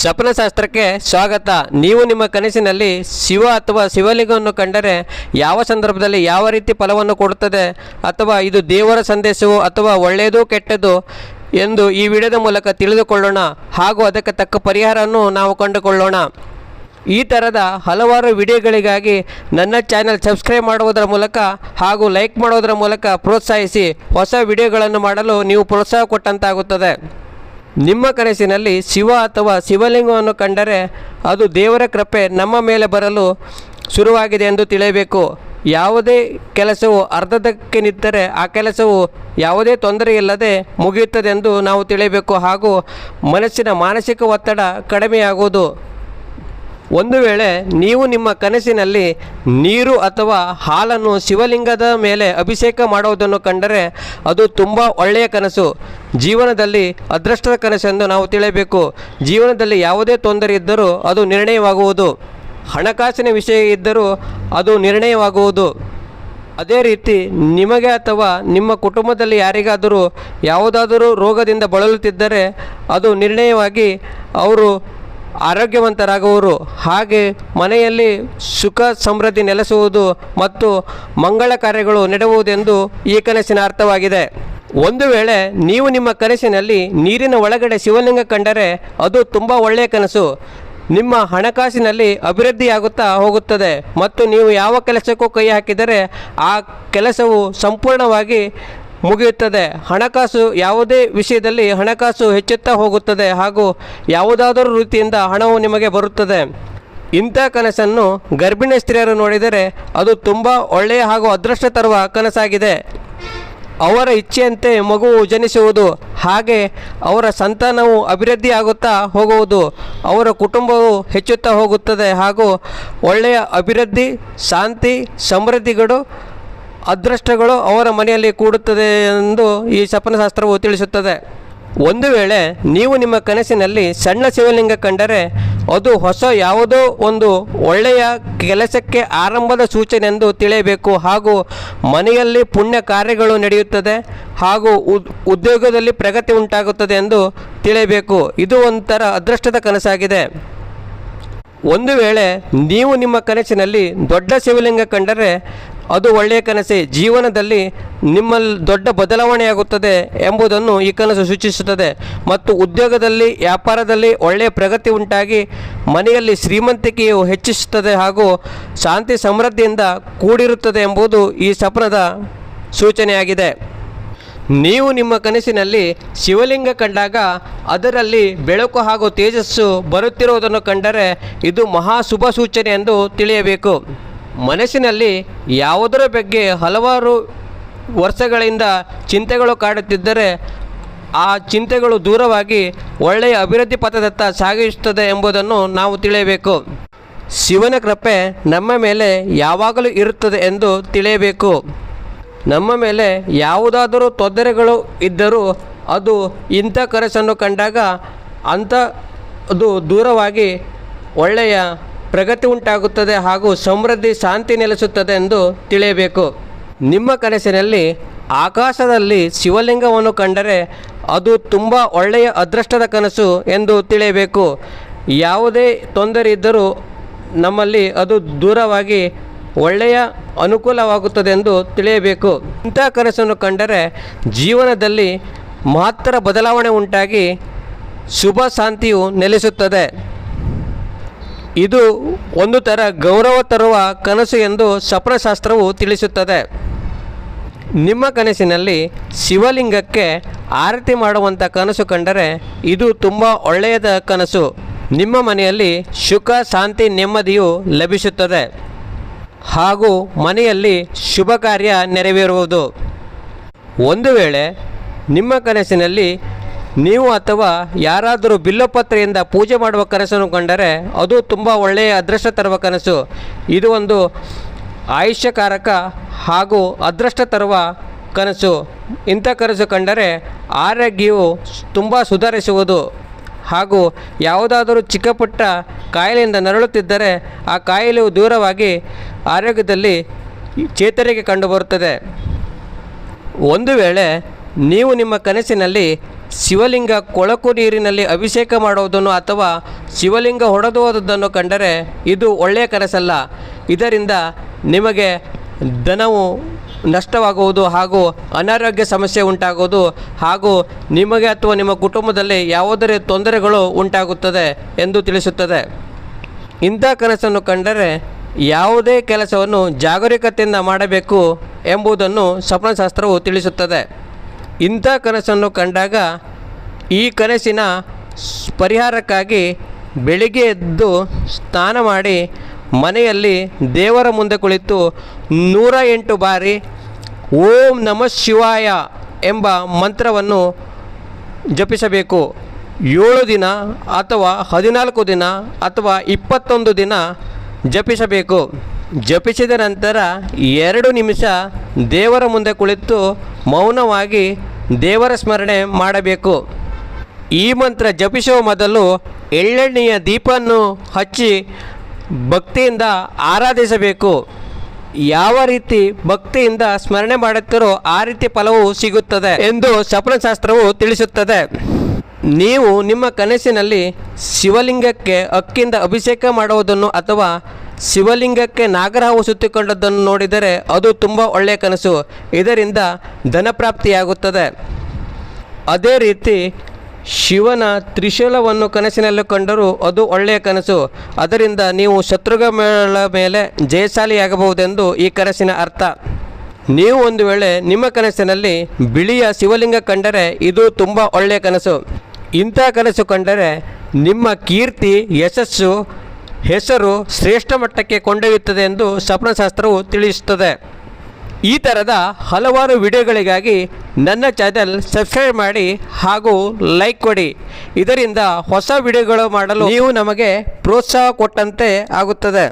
ಸ್ವಪ್ನಶಾಸ್ತ್ರಕ್ಕೆ ಸ್ವಾಗತ. ನೀವು ನಿಮ್ಮ ಕನಸಿನಲ್ಲಿ ಶಿವ ಅಥವಾ ಶಿವಲಿಂಗವನ್ನು ಕಂಡರೆ ಯಾವ ಸಂದರ್ಭದಲ್ಲಿ ಯಾವ ರೀತಿ ಫಲವನ್ನು ಕೊಡುತ್ತದೆ ಅಥವಾ ಇದು ದೇವರ ಸಂದೇಶವೋ ಅಥವಾ ಒಳ್ಳೆಯದು ಕೆಟ್ಟದ್ದು ಎಂದು ಈ ವಿಡಿಯೋದ ಮೂಲಕ ತಿಳಿದುಕೊಳ್ಳೋಣ. ಹಾಗೂ ಅದಕ್ಕೆ ತಕ್ಕ ಪರಿಹಾರವನ್ನು ನಾವು ಕಂಡುಕೊಳ್ಳೋಣ. ಈ ಥರದ ಹಲವಾರು ವಿಡಿಯೋಗಳಿಗಾಗಿ ನನ್ನ ಚಾನೆಲ್ ಸಬ್ಸ್ಕ್ರೈಬ್ ಮಾಡುವುದರ ಮೂಲಕ ಹಾಗೂ ಲೈಕ್ ಮಾಡೋದರ ಮೂಲಕ ಪ್ರೋತ್ಸಾಹಿಸಿ ಹೊಸ ವಿಡಿಯೋಗಳನ್ನು ಮಾಡಲು ನೀವು ಪ್ರೋತ್ಸಾಹ ಕೊಟ್ಟಂತಾಗುತ್ತದೆ. ನಿಮ್ಮ ಕನಸಿನಲ್ಲಿ ಶಿವ ಅಥವಾ ಶಿವಲಿಂಗವನ್ನು ಕಂಡರೆ ಅದು ದೇವರ ಕೃಪೆ ನಮ್ಮ ಮೇಲೆ ಬರಲು ಶುರುವಾಗಿದೆ ಎಂದು ತಿಳಿಯಬೇಕು. ಯಾವುದೇ ಕೆಲಸವು ಅರ್ಧದಕ್ಕೆ ನಿಂತರೆ ಆ ಕೆಲಸವು ಯಾವುದೇ ತೊಂದರೆ ಇಲ್ಲದೆ ಮುಗಿಯುತ್ತದೆಂದು ನಾವು ತಿಳಿಯಬೇಕು ಹಾಗೂ ಮನಸ್ಸಿನ ಮಾನಸಿಕ ಒತ್ತಡ ಕಡಿಮೆಯಾಗುವುದು. ಒಂದು ವೇಳೆ ನೀವು ನಿಮ್ಮ ಕನಸಿನಲ್ಲಿ ನೀರು ಅಥವಾ ಹಾಲನ್ನು ಶಿವಲಿಂಗದ ಮೇಲೆ ಅಭಿಷೇಕ ಮಾಡುವುದನ್ನು ಕಂಡರೆ ಅದು ತುಂಬ ಒಳ್ಳೆಯ ಕನಸು. ಜೀವನದಲ್ಲಿ ಅದೃಷ್ಟದ ಕನಸೆಂದು ನಾವು ತಿಳಿಯಬೇಕು. ಜೀವನದಲ್ಲಿ ಯಾವುದೇ ತೊಂದರೆ ಇದ್ದರೂ ಅದು ನಿರ್ಣಯವಾಗುವುದು. ಹಣಕಾಸಿನ ವಿಷಯ ಇದ್ದರೂ ಅದು ನಿರ್ಣಯವಾಗುವುದು. ಅದೇ ರೀತಿ ನಿಮಗೆ ಅಥವಾ ನಿಮ್ಮ ಕುಟುಂಬದಲ್ಲಿ ಯಾರಿಗಾದರೂ ಯಾವುದಾದರೂ ರೋಗದಿಂದ ಬಳಲುತ್ತಿದ್ದರೆ ಅದು ನಿರ್ಣಯವಾಗಿ ಅವರು ಆರೋಗ್ಯವಂತರಾಗುವರು. ಹಾಗೆ ಮನೆಯಲ್ಲಿ ಸುಖ ಸಮೃದ್ಧಿ ನೆಲೆಸುವುದು ಮತ್ತು ಮಂಗಳ ಕಾರ್ಯಗಳು ನಡೆಯುವುದೆಂದು ಈ ಕನಸಿನ ಅರ್ಥವಾಗಿದೆ. ಒಂದು ವೇಳೆ ನೀವು ನಿಮ್ಮ ಕನಸಿನಲ್ಲಿ ನೀರಿನ ಒಳಗಡೆ ಶಿವಲಿಂಗ ಕಂಡರೆ ಅದು ತುಂಬ ಒಳ್ಳೆಯ ಕನಸು. ನಿಮ್ಮ ಹಣಕಾಸಿನಲ್ಲಿ ಅಭಿವೃದ್ಧಿಯಾಗುತ್ತಾ ಹೋಗುತ್ತದೆ ಮತ್ತು ನೀವು ಯಾವ ಕೆಲಸಕ್ಕೂ ಕೈ ಹಾಕಿದರೆ ಆ ಕೆಲಸವು ಸಂಪೂರ್ಣವಾಗಿ ಮುಗಿಯುತ್ತದೆ. ಹಣಕಾಸು ಯಾವುದೇ ವಿಷಯದಲ್ಲಿ ಹಣಕಾಸು ಹೆಚ್ಚುತ್ತಾ ಹೋಗುತ್ತದೆ ಹಾಗೂ ಯಾವುದಾದರೂ ರೀತಿಯಿಂದ ಹಣವು ನಿಮಗೆ ಬರುತ್ತದೆ. ಇಂಥ ಕನಸನ್ನು ಗರ್ಭಿಣಿ ಸ್ತ್ರೀಯರು ನೋಡಿದರೆ ಅದು ತುಂಬ ಒಳ್ಳೆಯ ಹಾಗೂ ಅದೃಷ್ಟ ತರುವ ಕನಸಾಗಿದೆ. ಅವರ ಇಚ್ಛೆಯಂತೆ ಮಗುವು ಜನಿಸುವುದು, ಹಾಗೆ ಅವರ ಸಂತಾನವು ಅಭಿವೃದ್ಧಿಯಾಗುತ್ತಾ ಹೋಗುವುದು, ಅವರ ಕುಟುಂಬವು ಹೆಚ್ಚುತ್ತಾ ಹೋಗುತ್ತದೆ ಹಾಗೂ ಒಳ್ಳೆಯ ಅಭಿವೃದ್ಧಿ, ಶಾಂತಿ, ಸಮೃದ್ಧಿಗಳು ಅದೃಷ್ಟಗಳು ಅವರ ಮನೆಯಲ್ಲಿ ಕೂಡುತ್ತದೆ ಎಂದು ಈ ಶಪನಶಾಸ್ತ್ರವು ತಿಳಿಸುತ್ತದೆ. ಒಂದು ವೇಳೆ ನೀವು ನಿಮ್ಮ ಕನಸಿನಲ್ಲಿ ಸಣ್ಣ ಶಿವಲಿಂಗ ಕಂಡರೆ, ಅದು ಹೊಸ ಯಾವುದೋ ಒಂದು ಒಳ್ಳೆಯ ಕೆಲಸಕ್ಕೆ ಆರಂಭದ ಸೂಚನೆ ಎಂದು ತಿಳಿಯಬೇಕು. ಹಾಗೂ ಮನೆಯಲ್ಲಿ ಪುಣ್ಯ ಕಾರ್ಯಗಳು ನಡೆಯುತ್ತದೆ, ಹಾಗೂ ಉದ್- ಉದ್ಯೋಗದಲ್ಲಿ ಪ್ರಗತಿ ಉಂಟಾಗುತ್ತದೆ ಎಂದು ತಿಳಿಯಬೇಕು. ಇದು ಒಂಥರ ಅದೃಷ್ಟದ ಕನಸಾಗಿದೆ. ಒಂದು ವೇಳೆ ನೀವು ನಿಮ್ಮ ಕನಸಿನಲ್ಲಿ ದೊಡ್ಡ ಶಿವಲಿಂಗ ಕಂಡರೆ ಅದು ಒಳ್ಳೆಯ ಕನಸೇ. ಜೀವನದಲ್ಲಿ ನಿಮ್ಮಲ್ಲಿ ದೊಡ್ಡ ಬದಲಾವಣೆಯಾಗುತ್ತದೆ ಎಂಬುದನ್ನು ಈ ಕನಸು ಸೂಚಿಸುತ್ತದೆ. ಮತ್ತು ಉದ್ಯೋಗದಲ್ಲಿ, ವ್ಯಾಪಾರದಲ್ಲಿ ಒಳ್ಳೆಯ ಪ್ರಗತಿ ಉಂಟಾಗಿ ಮನೆಯಲ್ಲಿ ಶ್ರೀಮಂತಿಕೆಯು ಹೆಚ್ಚಿಸುತ್ತದೆ ಹಾಗೂ ಶಾಂತಿ ಸಮೃದ್ಧಿಯಿಂದ ಕೂಡಿರುತ್ತದೆ ಎಂಬುದು ಈ ಸಪನದ ಸೂಚನೆಯಾಗಿದೆ. ನೀವು ನಿಮ್ಮ ಕನಸಿನಲ್ಲಿ ಶಿವಲಿಂಗ ಕಂಡಾಗ ಅದರಲ್ಲಿ ಬೆಳಕು ಹಾಗೂ ತೇಜಸ್ಸು ಬರುತ್ತಿರುವುದನ್ನು ಕಂಡರೆ ಇದು ಮಹಾ ಶುಭ ಸೂಚನೆ ಎಂದು ತಿಳಿಯಬೇಕು. ಮನಸ್ಸಿನಲ್ಲಿ ಯಾವುದರ ಬಗ್ಗೆ ಹಲವಾರು ವರ್ಷಗಳಿಂದ ಚಿಂತೆಗಳು ಕಾಡುತ್ತಿದ್ದರೆ ಆ ಚಿಂತೆಗಳು ದೂರವಾಗಿ ಒಳ್ಳೆಯ ಅಭಿವೃದ್ಧಿ ಪಥದತ್ತ ಸಾಗಿಸುತ್ತದೆ ಎಂಬುದನ್ನು ನಾವು ತಿಳಿಯಬೇಕು. ಶಿವನ ಕೃಪೆ ನಮ್ಮ ಮೇಲೆ ಯಾವಾಗಲೂ ಇರುತ್ತದೆ ಎಂದು ತಿಳಿಯಬೇಕು. ನಮ್ಮ ಮೇಲೆ ಯಾವುದಾದರೂ ತೊಂದರೆಗಳು ಇದ್ದರೂ ಅದು ಇಂಥ ಕನಸನ್ನು ಕಂಡಾಗ ಅಂಥ ಅದು ದೂರವಾಗಿ ಒಳ್ಳೆಯ ಪ್ರಗತಿ ಉಂಟಾಗುತ್ತದೆ ಹಾಗೂ ಸಮೃದ್ಧಿ ಶಾಂತಿ ನೆಲೆಸುತ್ತದೆ ಎಂದು ತಿಳಿಯಬೇಕು. ನಿಮ್ಮ ಕನಸಿನಲ್ಲಿ ಆಕಾಶದಲ್ಲಿ ಶಿವಲಿಂಗವನ್ನು ಕಂಡರೆ ಅದು ತುಂಬ ಒಳ್ಳೆಯ ಅದೃಷ್ಟದ ಕನಸು ಎಂದು ತಿಳಿಯಬೇಕು. ಯಾವುದೇ ತೊಂದರೆ ಇದ್ದರೂ ನಮ್ಮಲ್ಲಿ ಅದು ದೂರವಾಗಿ ಒಳ್ಳೆಯ ಅನುಕೂಲವಾಗುತ್ತದೆ ಎಂದು ತಿಳಿಯಬೇಕು. ಇಂಥ ಕನಸನ್ನು ಕಂಡರೆ ಜೀವನದಲ್ಲಿ ಮಹತ್ತರ ಬದಲಾವಣೆ ಉಂಟಾಗಿ ಶುಭ ಶಾಂತಿಯು ನೆಲೆಸುತ್ತದೆ. ಇದು ಒಂದು ಥರ ಗೌರವ ತರುವ ಕನಸು ಎಂದು ಸಪ್ರಶಾಸ್ತ್ರವು ತಿಳಿಸುತ್ತದೆ. ನಿಮ್ಮ ಕನಸಿನಲ್ಲಿ ಶಿವಲಿಂಗಕ್ಕೆ ಆರತಿ ಮಾಡುವಂಥ ಕನಸು ಕಂಡರೆ ಇದು ತುಂಬ ಒಳ್ಳೆಯದ ಕನಸು. ನಿಮ್ಮ ಮನೆಯಲ್ಲಿ ಸುಖ, ಶಾಂತಿ, ನೆಮ್ಮದಿಯು ಲಭಿಸುತ್ತದೆ. ಹಾಗೂ ಮನೆಯಲ್ಲಿ ಶುಭ ಕಾರ್ಯ ನೆರವೇರುವುದು. ಒಂದು ವೇಳೆ ನಿಮ್ಮ ಕನಸಿನಲ್ಲಿ ನೀವು ಅಥವಾ ಯಾರಾದರೂ ಬಿಲ್ಲೋಪತ್ರೆಯಿಂದ ಪೂಜೆ ಮಾಡುವ ಕನಸನ್ನು ಕಂಡರೆ ಅದು ತುಂಬ ಒಳ್ಳೆಯ ಅದೃಷ್ಟ ತರುವ ಕನಸು. ಇದು ಒಂದು ಆಯುಷ್ಯಕಾರಕ ಹಾಗೂ ಅದೃಷ್ಟ ತರುವ ಕನಸು. ಇಂಥ ಕನಸು ಕಂಡರೆ ಆರೋಗ್ಯವು ತುಂಬ ಸುಧಾರಿಸುವುದು ಹಾಗೂ ಯಾವುದಾದರೂ ಚಿಕ್ಕ ಪುಟ್ಟ ಕಾಯಿಲೆಯಿಂದ ನರಳುತ್ತಿದ್ದರೆ ಆ ಕಾಯಿಲೆಯು ದೂರವಾಗಿ ಆರೋಗ್ಯದಲ್ಲಿ ಚೇತರಿಕೆ ಕಂಡುಬರುತ್ತದೆ. ಒಂದು ವೇಳೆ ನೀವು ನಿಮ್ಮ ಕನಸಿನಲ್ಲಿ ಶಿವಲಿಂಗ ಕೊಳಕು ನೀರಿನಲ್ಲಿ ಅಭಿಷೇಕ ಮಾಡುವುದನ್ನು ಅಥವಾ ಶಿವಲಿಂಗ ಹೊಡೆದು ಹೋದುದನ್ನು ಕಂಡರೆ ಇದು ಒಳ್ಳೆಯ ಕನಸಲ್ಲ. ಇದರಿಂದ ನಿಮಗೆ ಧನವು ನಷ್ಟವಾಗುವುದು ಹಾಗೂ ಅನಾರೋಗ್ಯ ಸಮಸ್ಯೆ ಉಂಟಾಗುವುದು ಹಾಗೂ ನಿಮಗೆ ಅಥವಾ ನಿಮ್ಮ ಕುಟುಂಬದಲ್ಲಿ ಯಾವುದೇ ತೊಂದರೆಗಳು ಉಂಟಾಗುತ್ತದೆ ಎಂದು ತಿಳಿಸುತ್ತದೆ. ಇಂಥ ಕನಸನ್ನು ಕಂಡರೆ ಯಾವುದೇ ಕೆಲಸವನ್ನು ಜಾಗರೂಕತೆಯಿಂದ ಮಾಡಬೇಕು ಎಂಬುದನ್ನು ಸ್ವಪ್ನಶಾಸ್ತ್ರವು ತಿಳಿಸುತ್ತದೆ. ಇಂಥ ಕನಸನ್ನು ಕಂಡಾಗ ಈ ಕನಸಿನ ಪರಿಹಾರಕ್ಕಾಗಿ ಬೆಳಿಗ್ಗೆ ಎದ್ದು ಸ್ನಾನ ಮಾಡಿ ಮನೆಯಲ್ಲಿ ದೇವರ ಮುಂದೆ ಕುಳಿತು ನೂರ ಎಂಟು ಬಾರಿ ಓಂ ನಮಃ ಶಿವಾಯ ಎಂಬ ಮಂತ್ರವನ್ನು ಜಪಿಸಬೇಕು. ಏಳು ದಿನ ಅಥವಾ ಹದಿನಾಲ್ಕು ದಿನ ಅಥವಾ ಇಪ್ಪತ್ತೊಂದು ದಿನ ಜಪಿಸಬೇಕು. ಜಪಿಸಿದ ನಂತರ ಎರಡು ನಿಮಿಷ ದೇವರ ಮುಂದೆ ಕುಳಿತು ಮೌನವಾಗಿ ದೇವರ ಸ್ಮರಣೆ ಮಾಡಬೇಕು. ಈ ಮಂತ್ರ ಜಪಿಸುವ ಮೊದಲು ಎಳ್ಳೆಣ್ಣೆಯ ದೀಪವನ್ನು ಹಚ್ಚಿ ಭಕ್ತಿಯಿಂದ ಆರಾಧಿಸಬೇಕು. ಯಾವ ರೀತಿ ಭಕ್ತಿಯಿಂದ ಸ್ಮರಣೆ ಮಾಡುತ್ತಿರೋ ಆ ರೀತಿ ಫಲವು ಸಿಗುತ್ತದೆ ಎಂದು ಸಪ್ನಶಾಸ್ತ್ರವು ತಿಳಿಸುತ್ತದೆ. ನೀವು ನಿಮ್ಮ ಕನಸಿನಲ್ಲಿ ಶಿವಲಿಂಗಕ್ಕೆ ಅಕ್ಕಿಯಿಂದ ಅಭಿಷೇಕ ಮಾಡುವುದನ್ನು ಅಥವಾ ಶಿವಲಿಂಗಕ್ಕೆ ನಾಗರಹಾವು ಸುತ್ತಿಕೊಂಡದ್ದನ್ನು ನೋಡಿದರೆ ಅದು ತುಂಬ ಒಳ್ಳೆಯ ಕನಸು. ಇದರಿಂದ ಧನಪ್ರಾಪ್ತಿಯಾಗುತ್ತದೆ. ಅದೇ ರೀತಿ ಶಿವನ ತ್ರಿಶೂಲವನ್ನು ಕನಸಿನಲ್ಲಿ ಕಂಡರೂ ಅದು ಒಳ್ಳೆಯ ಕನಸು. ಅದರಿಂದ ನೀವು ಶತ್ರುಗಳ ಮೇಲೆ ಜಯಶಾಲಿಯಾಗಬಹುದೆಂದು ಈ ಕನಸಿನ ಅರ್ಥ. ನೀವು ಒಂದು ವೇಳೆ ನಿಮ್ಮ ಕನಸಿನಲ್ಲಿ ಬಿಳಿಯ ಶಿವಲಿಂಗ ಕಂಡರೆ ಇದು ತುಂಬ ಒಳ್ಳೆಯ ಕನಸು. ಇಂಥ ಕನಸು ಕಂಡರೆ ನಿಮ್ಮ ಕೀರ್ತಿ, ಯಶಸ್ಸು ಹೆಸರು ಶ್ರೇಷ್ಠ ಮಟ್ಟಕ್ಕೆ ಕೊಂಡೊಯ್ಯುತ್ತದೆ ಎಂದು ಸ್ವಪ್ನಶಾಸ್ತ್ರವು ತಿಳಿಸುತ್ತದೆ. ಈ ಥರದ ಹಲವಾರು ವಿಡಿಯೋಗಳಿಗಾಗಿ ನನ್ನ ಚಾನೆಲ್ ಸಬ್ಸ್ಕ್ರೈಬ್ ಮಾಡಿ ಹಾಗೂ ಲೈಕ್ ಕೊಡಿ. ಇದರಿಂದ ಹೊಸ ವಿಡಿಯೋಗಳು ಮಾಡಲು ನೀವು ನಮಗೆ ಪ್ರೋತ್ಸಾಹ ಕೊಟ್ಟಂತೆ ಆಗುತ್ತದೆ.